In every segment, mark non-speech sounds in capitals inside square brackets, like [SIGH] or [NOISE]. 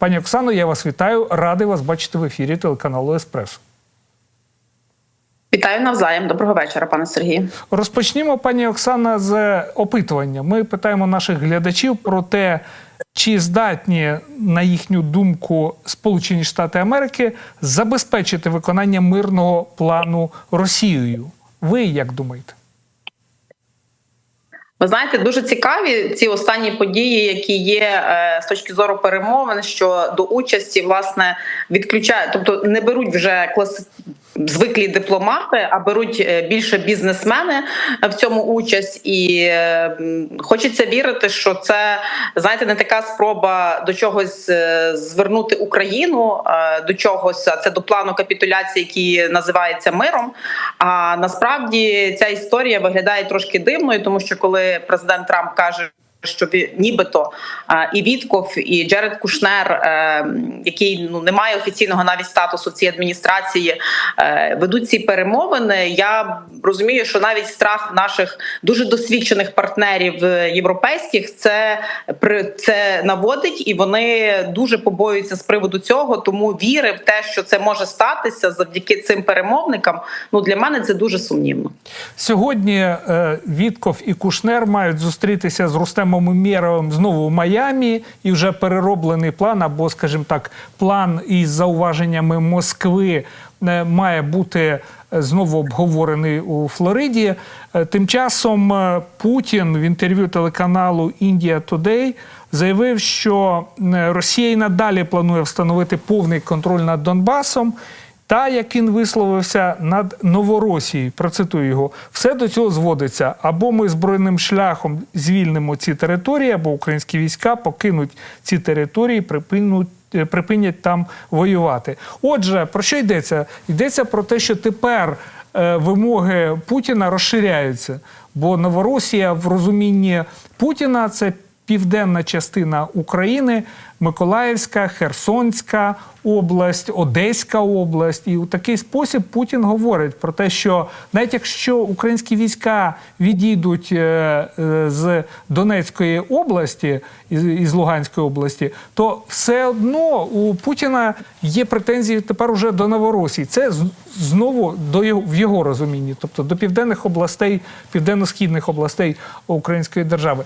Пані Оксано, я вас вітаю. Радий вас бачити в ефірі телеканалу Еспресо. Вітаю навзаєм. Доброго вечора, пане Сергію. Розпочнімо, пані Оксана, з опитування. Ми питаємо наших глядачів про те, чи здатні, на їхню думку, Сполучені Штати Америки забезпечити виконання мирного плану Росією. Ви як думаєте? Ви знаєте, дуже цікаві ці останні події, які є е, з точки зору перемовин, що до участі власне відключають, тобто не беруть вже класи... звиклі дипломати, а беруть е, більше бізнесмени в цьому участь, і е, хочеться вірити, що це знаєте не така спроба до чогось е, звернути Україну до чогось, а це до плану капітуляції, який називається миром. А насправді ця історія виглядає трошки дивною, тому що коли президент Трамп каже. Що нібито і Вітков, і Джеред Кушнер, е, який ну не має офіційного навіть статусу цій адміністрації, е, ведуть ці перемовини. Я розумію, що навіть страх наших дуже досвідчених партнерів е, європейських це це наводить, і вони дуже побоюються з приводу цього. Тому віри в те, що це може статися завдяки цим перемовникам. Ну для мене це дуже сумнівно. Сьогодні Вітков і Кушнер мають зустрітися з Рустемом Умєровим знову в Майамі, і вже перероблений план, або, скажімо так, план із зауваженнями Москви е, має бути е, знову обговорений у Флориді. Е, Тим часом Путін в інтерв'ю телеканалу India Today заявив, що Росія й надалі планує встановити повний контроль над Донбасом. Та як він висловився над Новоросією, процитую його, все до цього зводиться. Або ми збройним шляхом звільнимо ці території, або українські війська покинуть ці території, припинуть. е, Припинять там воювати. Отже, про що йдеться? Йдеться про те, що тепер е, вимоги Путіна розширяються, бо Новоросія в розумінні Путіна це південна частина України, Миколаївська, Херсонська область, Одеська область. І у такий спосіб Путін говорить про те, що навіть якщо українські війська відійдуть е, е, з Донецької області із, Луганської області, то все одно у Путіна є претензії тепер уже до Новоросії. Це знову до його в його розумінні, тобто до південних областей, південно-східних областей Української держави.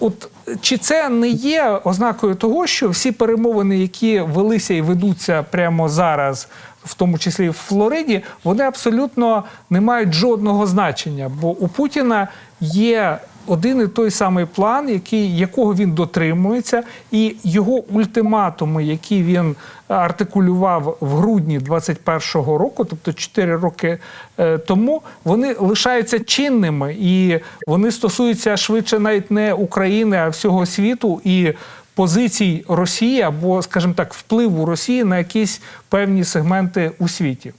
От чи це не є ознакою того, що всі перемовини, які велися і ведуться прямо зараз, в тому числі в Флориді, вони абсолютно не мають жодного значення, бо у Путіна є один і той самий план, який, якого він дотримується, і його ультиматуми, які він артикулював в грудні 21-го року, тобто 4 роки е, тому, вони лишаються чинними і вони стосуються швидше навіть не України, а всього світу і позицій Росії або, скажімо так, впливу Росії на якісь певні сегменти у світі.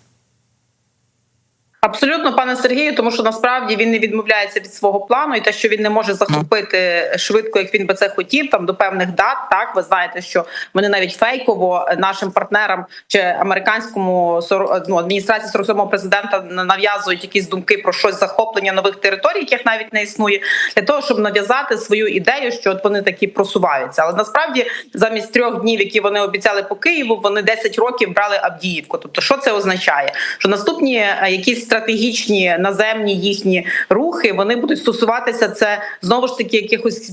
Абсолютно, пане Сергію, тому що насправді він не відмовляється від свого плану, і те, що він не може захопити швидко, як він би це хотів, там до певних дат. Так ви знаєте, що вони навіть фейково нашим партнерам чи американському ну, адміністрації 47-го президента нав'язують якісь думки про щось захоплення нових територій, яких навіть не існує, для того, щоб нав'язати свою ідею, що от вони такі просуваються. Але насправді замість трьох днів, які вони обіцяли по Києву, вони 10 років брали Авдіївку. Тобто, що це означає? Що наступні е, якісь стратегічні наземні їхні рухи вони будуть стосуватися це знову ж таки якихось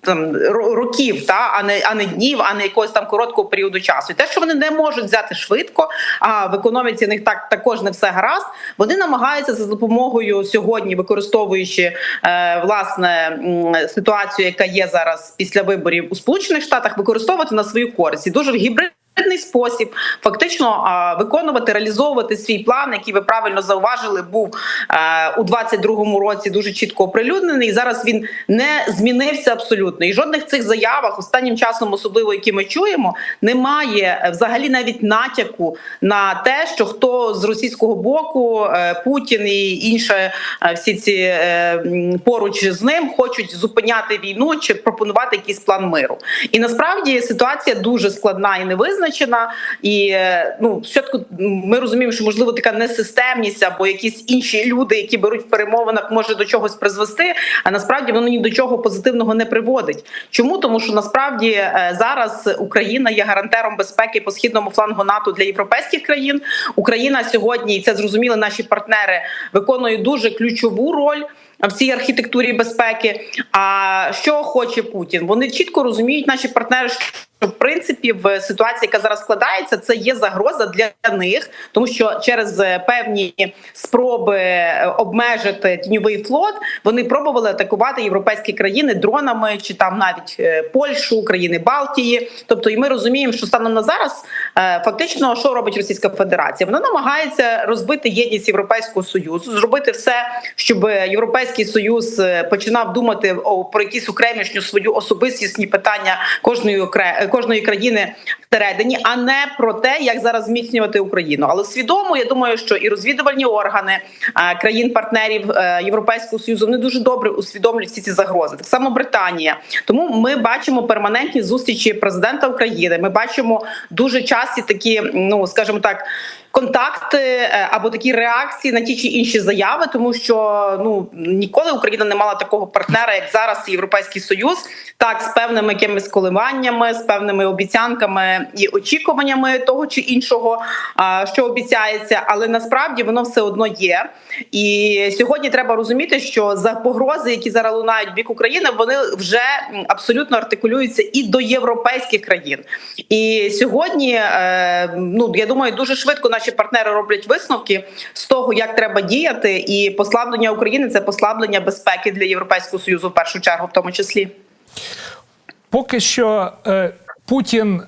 там років, та а не а не днів, а не якогось там короткого періоду часу. І те, що вони не можуть взяти швидко, а в економіці в них так також не все гаразд. Вони намагаються за допомогою сьогодні, використовуючи е, власне ситуацію, яка є зараз після виборів у Сполучених Штатах, використовувати на свою користь і дуже гібрид гібридний спосіб фактично виконувати, реалізовувати свій план, який ви правильно зауважили, був е, у 22-му році дуже чітко оприлюднений. І зараз він не змінився абсолютно. І жодних цих заявах останнім часом, особливо які ми чуємо, немає е, взагалі навіть натяку на те, що хто з російського боку е, Путін і інше е, всі ці поруч з ним хочуть зупиняти війну чи пропонувати якийсь план миру. І насправді ситуація дуже складна і невизначена. Визначена, і е, ну спочатку ми розуміємо, що можливо така несистемність або якісь інші люди, які беруть в перемовинах, може до чогось призвести. А насправді воно ні до чого позитивного не приводить. Чому тому, що насправді е, зараз Україна є гарантером безпеки по східному флангу НАТО для європейських країн. Україна сьогодні і це зрозуміли наші партнери, виконує дуже ключову роль. В цій архітектурі безпеки. А що хоче Путін? Вони чітко розуміють, наші партнери, в принципі в ситуації, яка зараз складається, це є загроза для них, тому що через е, певні спроби е, обмежити тіньовий флот вони пробували атакувати європейські країни дронами, чи там навіть е, Польщу, країни Балтії. Тобто, і ми розуміємо, що станом на зараз фактично що робить Російська Федерація? Вона намагається розбити єдність Європейського союзу, зробити все, щоб Європейський Союз починав думати про якісь окремішню свою особистісні питання кожної окре- кожної країни всередині, а не про те, як зараз зміцнювати Україну. Але свідомо я думаю, що і розвідувальні органи е, країн-партнерів е, Європейського союзу вони дуже добре усвідомлюють всі ці загрози. Так само Британія. Тому ми бачимо перманентні зустрічі президента України. Ми бачимо дуже часті такі, ну скажімо так. Контакти е, або такі реакції на ті чи інші заяви, тому що ну ніколи Україна не мала такого партнера, як зараз Європейський Союз, так з певними якимись коливаннями, з певними обіцянками і очікуваннями того чи іншого, що обіцяється, але насправді воно все одно є. І сьогодні треба розуміти, що за погрози, які зараз лунають бік України, вони вже абсолютно артикулюються і до європейських країн. І сьогодні, е, ну я думаю, дуже швидко наші партнери роблять висновки з того, як треба діяти, і послаблення України це послаблення безпеки для європейського союзу в першу чергу, в тому числі. Поки що е, Путін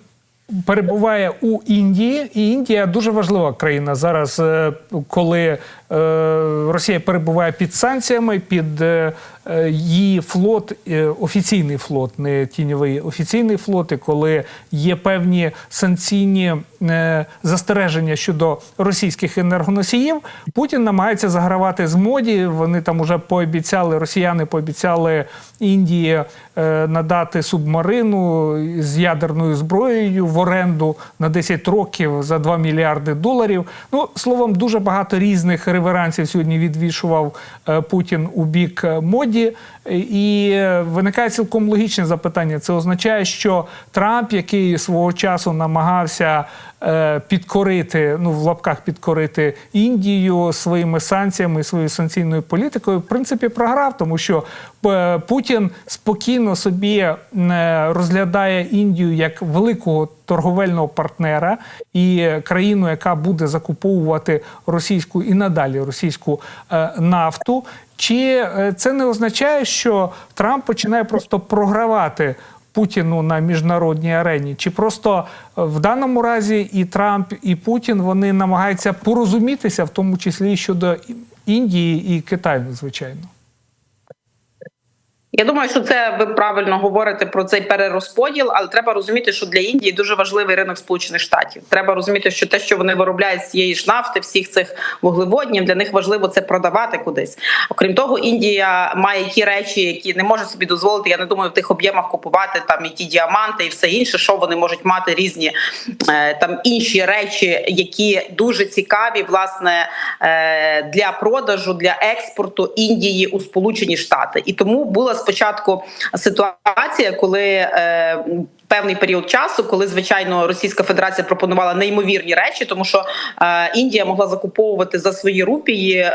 перебуває у Індії, і Індія дуже важлива країна зараз, е, коли Росія перебуває під санкціями, під е, е, її флот, е, офіційний флот, не тіньовий офіційний флот, і коли є певні санкційні е, застереження щодо російських енергоносіїв, Путін намагається загравати з моді. Вони там уже пообіцяли, росіяни пообіцяли Індії е, надати субмарину з ядерною зброєю в оренду на 10 років за 2 мільярди доларів. Ну словом, дуже багато різних реверансів сьогодні відвішував е, Путін у бік е, моді. І е, виникає цілком логічне запитання. Це означає, що Трамп, який свого часу намагався е, підкорити, ну в лапках підкорити Індію своїми санкціями, своєю санкційною політикою, в принципі, програв, тому що е, Путін спокійно собі розглядає Індію як великого торговельного партнера і країну, яка буде закуповувати російську і надалі російську нафту. Чи е, це не означає, що Трамп починає просто програвати Путіну на міжнародній арені? Чи просто е, в даному разі і Трамп, і Путін вони намагаються порозумітися, в тому числі щодо Індії і Китаю, звичайно? Я думаю, що це ви правильно говорите про цей перерозподіл, але треба розуміти, що для Індії дуже важливий ринок Сполучених Штатів. Треба розуміти, що те, що вони виробляють з цієї ж нафти, всіх цих вуглеводнів, для них важливо це продавати кудись. Окрім того, Індія має ті речі, які не може собі дозволити. Я не думаю, в тих об'ємах купувати там і ті діаманти, і все інше, що вони можуть мати різні е, там інші речі, які дуже цікаві, власне, е, для продажу, для експорту Індії у Сполучені Штати. І тому була спочатку ситуація, коли е, певний період часу, коли звичайно Російська Федерація пропонувала неймовірні речі, тому що е, Індія могла закуповувати за свої рупії е,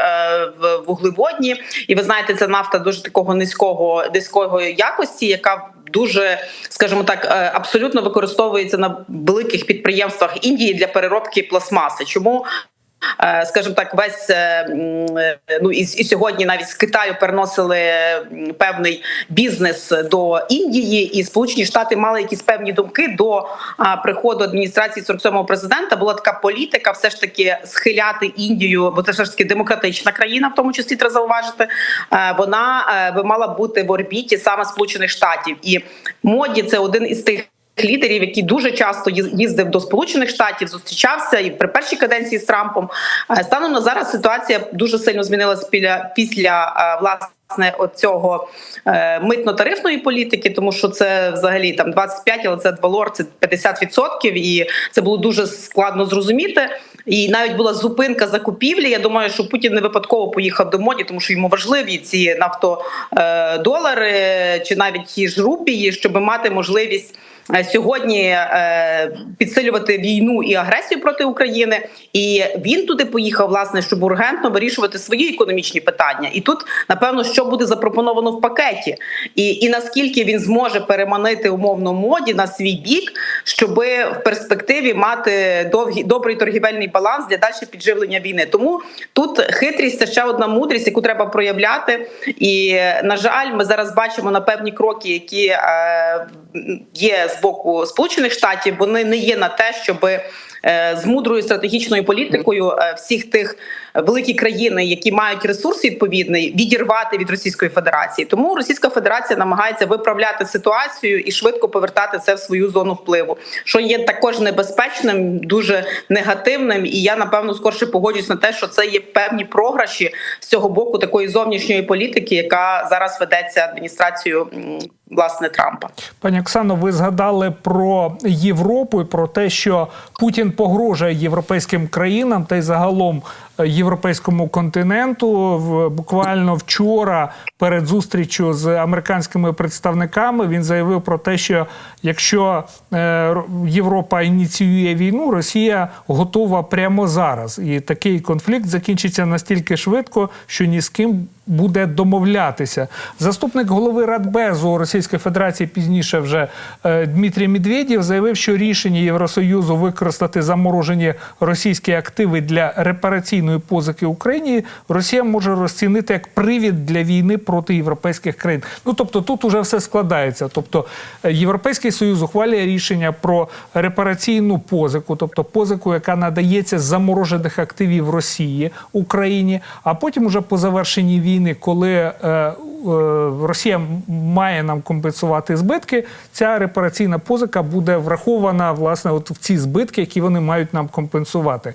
в вуглеводні, і ви знаєте, це нафта дуже такого низького низької якості, яка Дуже, скажімо так, е, абсолютно використовується на великих підприємствах Індії для переробки пластмаси. Чому скажімо так, весь е, е, ну і, і сьогодні навіть з Китаю переносили певний бізнес до Індії, і Сполучені Штати мали якісь певні думки до приходу адміністрації 47-го президента. Була така політика, все ж таки схиляти Індію, бо це все ж таки демократична країна, в тому числі треба зауважити. Е, Вона е, би мала бути в орбіті саме Сполучених Штатів, і моді це один із тих лідерів, який дуже часто їздив до Сполучених Штатів, зустрічався і при першій каденції з Трампом. Е, Станом на зараз ситуація дуже сильно змінилася після після е, власне оцього е, митно-тарифної політики, тому що це взагалі там 25, але це двалор, це 50%, і це було дуже складно зрозуміти. І навіть була зупинка закупівлі. Я думаю, що Путін не випадково поїхав до моді, тому що йому важливі ці нафтодолари чи навіть ті ж рупії, щоб мати можливість. Е, Сьогодні е, підсилювати війну і агресію проти України, і він туди поїхав, власне, щоб ургентно вирішувати свої економічні питання. І тут напевно, що буде запропоновано в пакеті, і, і наскільки він зможе переманити умовно моді на свій бік, щоб в перспективі мати довгий добрий торгівельний баланс для далі підживлення війни. Тому тут хитрість це ще одна мудрість, яку треба проявляти. І на жаль, ми зараз бачимо на певні кроки, які е, є з боку Сполучених Штатів. Вони не є на те, щоби з мудрою стратегічною політикою е, всіх тих великі країни, які мають ресурс відповідний, відірвати від Російської Федерації. Тому Російська Федерація намагається виправляти ситуацію і швидко повертати це в свою зону впливу, що є також небезпечним, дуже негативним. І я напевно скорше погоджуюсь на те, що це є певні програші з цього боку такої зовнішньої політики, яка зараз ведеться адміністрацією власне Трампа. Пані Оксано, ви згадали про Європу і про те, що Путін погрожує європейським країнам та й загалом європейському континенту. Буквально вчора перед зустрічю з американськими представниками він заявив про те, що якщо е, Європа ініціює війну, Росія готова прямо зараз. І такий конфлікт закінчиться настільки швидко, що ні з ким буде домовлятися. Заступник голови Радбезу Російської Федерації пізніше вже е, Дмитрій Медведєв заявив, що рішення Євросоюзу використати заморожені російські активи для репараційної позики Україні Росія може розцінити як привід для війни проти європейських країн. Ну тобто тут уже все складається. Тобто е, Європейський Союз ухвалює рішення про репараційну позику, тобто позику, яка надається з заморожених активів Росії Україні, а потім уже по завершенні війни, коли е, е, Росія має нам компенсувати збитки, ця репараційна позика буде врахована власне от в ці збитки, які вони мають нам компенсувати.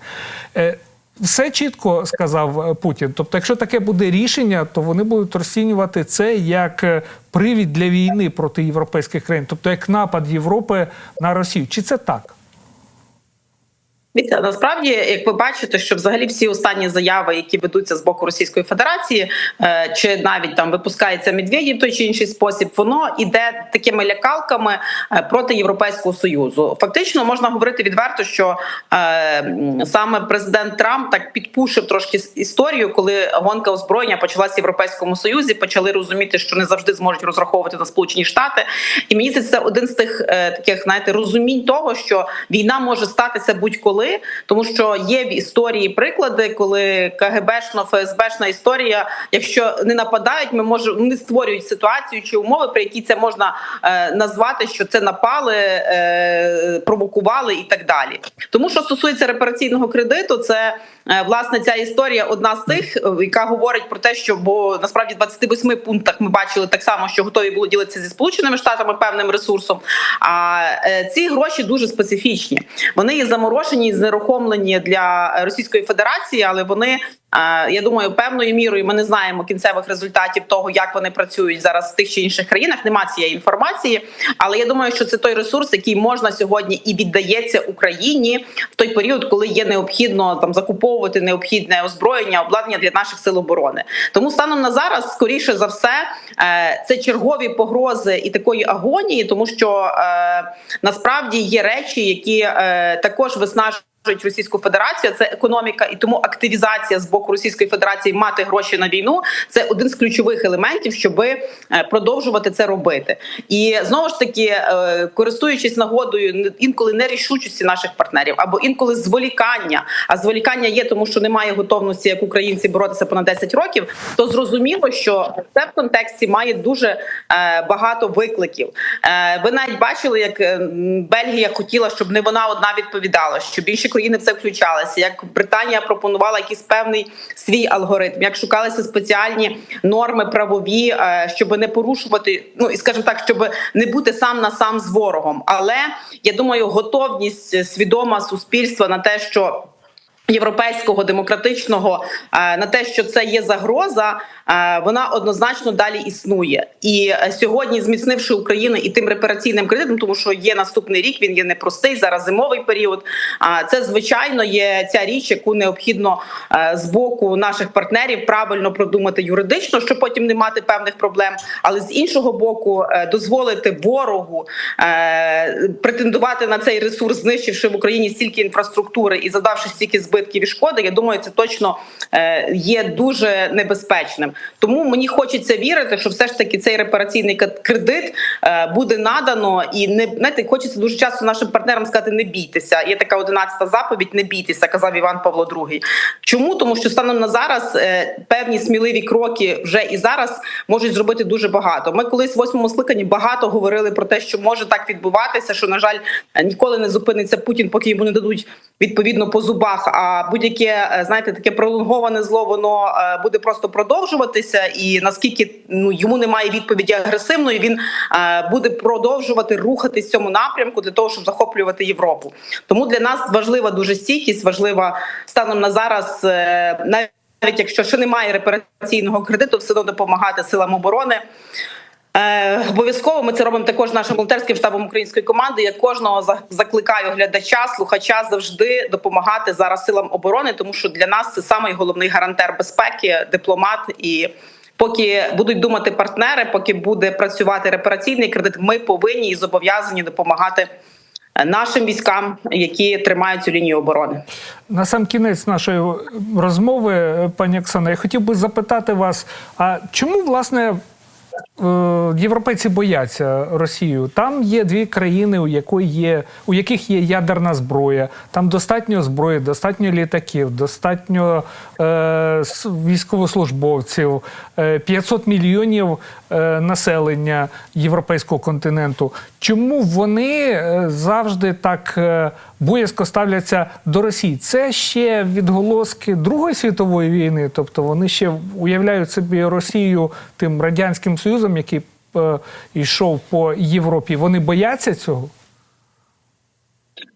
Все чітко сказав е, Путін. Тобто, якщо таке буде рішення, то вони будуть розцінювати це як е, привід для війни проти європейських країн, тобто як напад Європи на Росію. Чи це так? Насправді, як ви бачите, що взагалі всі останні заяви, які ведуться з боку Російської Федерації, е, чи навіть там випускається Медведєв в той чи інший спосіб, воно іде такими лякалками е, проти Європейського союзу. Фактично можна говорити відверто, що е, саме президент Трамп так підпушив трошки історію, коли гонка озброєння почалася в Європейському Союзі, почали розуміти, що не завжди зможуть розраховувати на Сполучені Штати. І мені це один з тих таких, знаєте, розумінь того, що війна може статися будь-коли, тому що є в історії приклади, коли КГБшно, ФСБшна історія, якщо не нападають, ми можемо вони створюють ситуацію чи умови, при якій це можна е, назвати, що це напали, е, провокували і так далі. Тому що стосується репараційного кредиту, це е, власне ця історія одна з тих, е, яка говорить про те, що бо насправді в 28 пунктах ми бачили так само, що готові були ділитися зі сполученими штатами певним ресурсом. А е, ці гроші дуже специфічні. Вони є заморожені, знерухомлені для Російської Федерації, але вони. Я думаю, певною мірою ми не знаємо кінцевих результатів того, як вони працюють зараз в тих чи інших країнах. Нема цієї інформації, але я думаю, що це той ресурс, який можна сьогодні і віддається Україні в той період, коли є необхідно там закуповувати необхідне озброєння, обладнання для наших сил оборони. Тому станом на зараз, скоріше за все, е, це чергові погрози і такої агонії, тому що е, насправді є речі, які е, також виснажують. Російську Федерацію це економіка, і тому активізація з боку Російської Федерації мати гроші на війну це один з ключових елементів, щоб продовжувати це робити. І знову ж таки, е, користуючись нагодою, інколи нерішучості наших партнерів або інколи зволікання. А зволікання є, тому що немає готовності як українці боротися понад 10 років. То зрозуміло, що це в контексті має дуже е, багато викликів. Е, ви навіть бачили, як е, Бельгія хотіла, щоб не вона одна відповідала, щоб інші країни в це включалися, як Британія пропонувала якийсь певний свій алгоритм, як шукалися спеціальні норми правові, е, щоб не порушувати, ну і скажімо так, щоб не бути сам на сам з ворогом. Але я думаю, готовність свідома суспільства на те, що Європейського демократичного е, на те, що це є загроза, е, вона однозначно далі існує. І е, сьогодні, зміцнивши Україну і тим репараційним кредитом, тому що є наступний рік, він є непростий, зараз зимовий період. Це звичайно є ця річ, яку необхідно з боку наших партнерів правильно продумати юридично, щоб потім не мати певних проблем. Але з іншого боку, дозволити ворогу претендувати на цей ресурс, знищивши в Україні стільки інфраструктури і задавши стільки збитків і шкоди. Я думаю, це точно е, є дуже небезпечним. Тому мені хочеться вірити, що все ж таки цей репараційний кредит е, буде надано, і не знаєте, хочеться дуже часто нашим партнерам сказати: не бійтеся. Є така одинадцята заповідь: не бійтеся, казав Іван Павло II. Чому тому, що станом на зараз е, певні сміливі кроки вже і зараз можуть зробити дуже багато. Ми колись в восьмому скликанні багато говорили про те, що може так відбуватися, що на жаль ніколи не зупиниться Путін, поки йому не дадуть відповідно по зубах. А будь-яке е, знаєте, таке пролонговане зло, воно е, буде просто продовжуватися. І наскільки ну йому немає відповіді агресивної, він е, буде продовжувати рухатись в цьому напрямку для того, щоб захоплювати Європу. Тому для нас важлива дуже стійкість, важлива станом на зараз. Навіть якщо ще немає репараційного кредиту, все одно допомагати силам оборони. Е, обов'язково ми це робимо також нашим волонтерським штабом української команди. Я кожного закликаю глядача, слухача завжди допомагати зараз силам оборони, тому що для нас це самий головний гарантер безпеки, дипломат і. Поки будуть думати партнери, поки буде працювати репараційний кредит, ми повинні і зобов'язані допомагати е, нашим військам, які тримають цю лінію оборони. На сам кінець нашої розмови, пані Оксана, я хотів би запитати вас: а чому власне європейці бояться Росію? Там є дві країни, у якої є у яких є ядерна зброя. Там достатньо зброї, достатньо літаків, достатньо е, військовослужбовців, е, 500 мільйонів е, населення європейського континенту. Чому вони е, завжди так е, боязко ставляться до Росії? Це ще відголоски Другої світової війни, тобто вони ще уявляють собі Росію тим радянським союзом, який е, йшов по Європі. Вони бояться цього.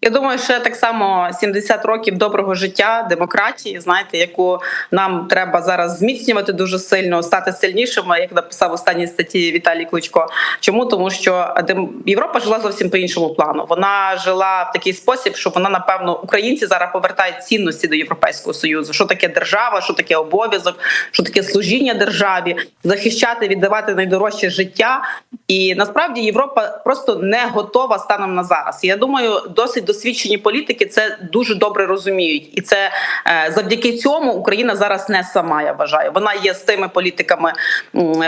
Я думаю, що так само 70 років доброго життя, демократії, знаєте, яку нам треба зараз зміцнювати дуже сильно, стати сильнішими, як написав в останній статті Віталій Кличко. Чому тому, що Європа жила зовсім по іншому плану. Вона жила в такий спосіб, що вона напевно українці зараз повертають цінності до Європейського союзу. Що таке держава, що таке обов'язок, що таке служіння державі, захищати, віддавати найдорожче життя. І насправді Європа просто не готова станом на зараз. Я думаю, досить досвідчені політики це дуже добре розуміють, і це е, завдяки цьому Україна зараз не сама. Я вважаю. Вона є з тими політиками.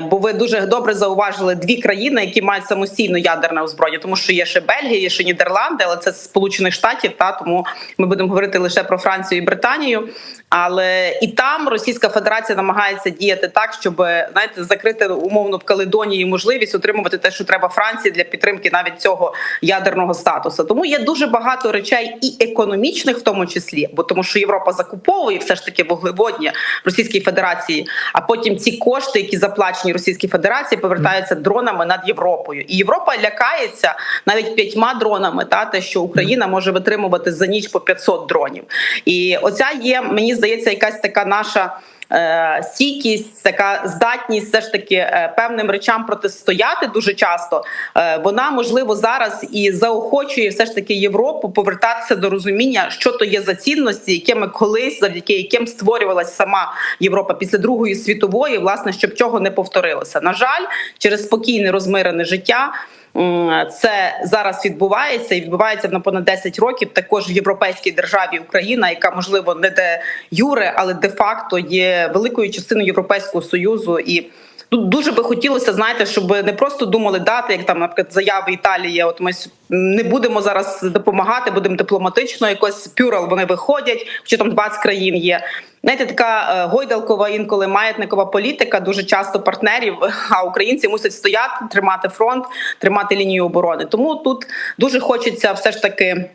Бо ви дуже добре зауважили дві країни, які мають самостійно ядерне озброєння, тому що є ще Бельгія, є ще Нідерланди, але це Сполучених Штатів. Та тому ми будемо говорити лише про Францію і Британію. Але і там Російська Федерація намагається діяти так, щоб знаєте, закрити умовно в Каледонії можливість отримувати те, що треба Франції для підтримки навіть цього ядерного статусу. Тому є дуже багато речей і економічних, в тому числі, бо тому, що Європа закуповує все ж таки вуглеводні Російській Федерації, а потім ці кошти, які заплачені Російській Федерації, повертаються дронами над Європою. І Європа лякається навіть п'ятьма дронами, та те, що Україна може витримувати за ніч по 500 дронів. І оця є, мені здається, якась така наша. Е, Стійкість, така здатність, все ж таки е, певним речам протистояти дуже часто. е, Вона можливо зараз і заохочує все ж таки Європу повертатися до розуміння, що то є за цінності, якими колись, завдяки яким створювалася сама Європа після Другої світової, власне, щоб цього не повторилося. На жаль, через спокійне розмирене життя. Це зараз відбувається і відбувається на понад 10 років. Також в європейській державі Україна, яка можливо не де юре, але де факто є великою частиною Європейського союзу і. Тут дуже би хотілося, знаєте, щоб не просто думали дати, як там, наприклад, заяви Італії. От ми не будемо зараз допомагати, будемо дипломатично. Якось пюрал вони виходять, чи там 20 країн є. Знаєте, така е, гойдалкова інколи маятникова політика. Дуже часто партнерів, [LAUGHS] а українці мусять стояти, тримати фронт, тримати лінію оборони. Тому тут дуже хочеться все ж таки.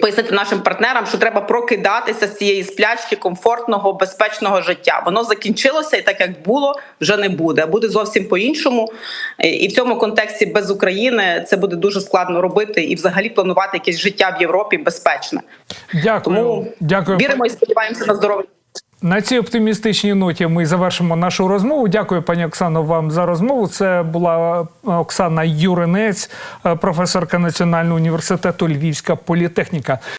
Пояснити нашим партнерам, що треба прокидатися з цієї сплячки комфортного, безпечного життя. Воно закінчилося, і так як було, вже не буде. Буде зовсім по-іншому. І в цьому контексті без України це буде дуже складно робити і взагалі планувати якесь життя в Європі безпечне. Дякую. Тому Дякую. віримо і сподіваємося на здоров'я. На цій оптимістичній ноті ми завершимо нашу розмову. Дякую, пані Оксано, вам за розмову. Це була е, Оксана Юринець, е, професорка Національного університету Львівська політехніка.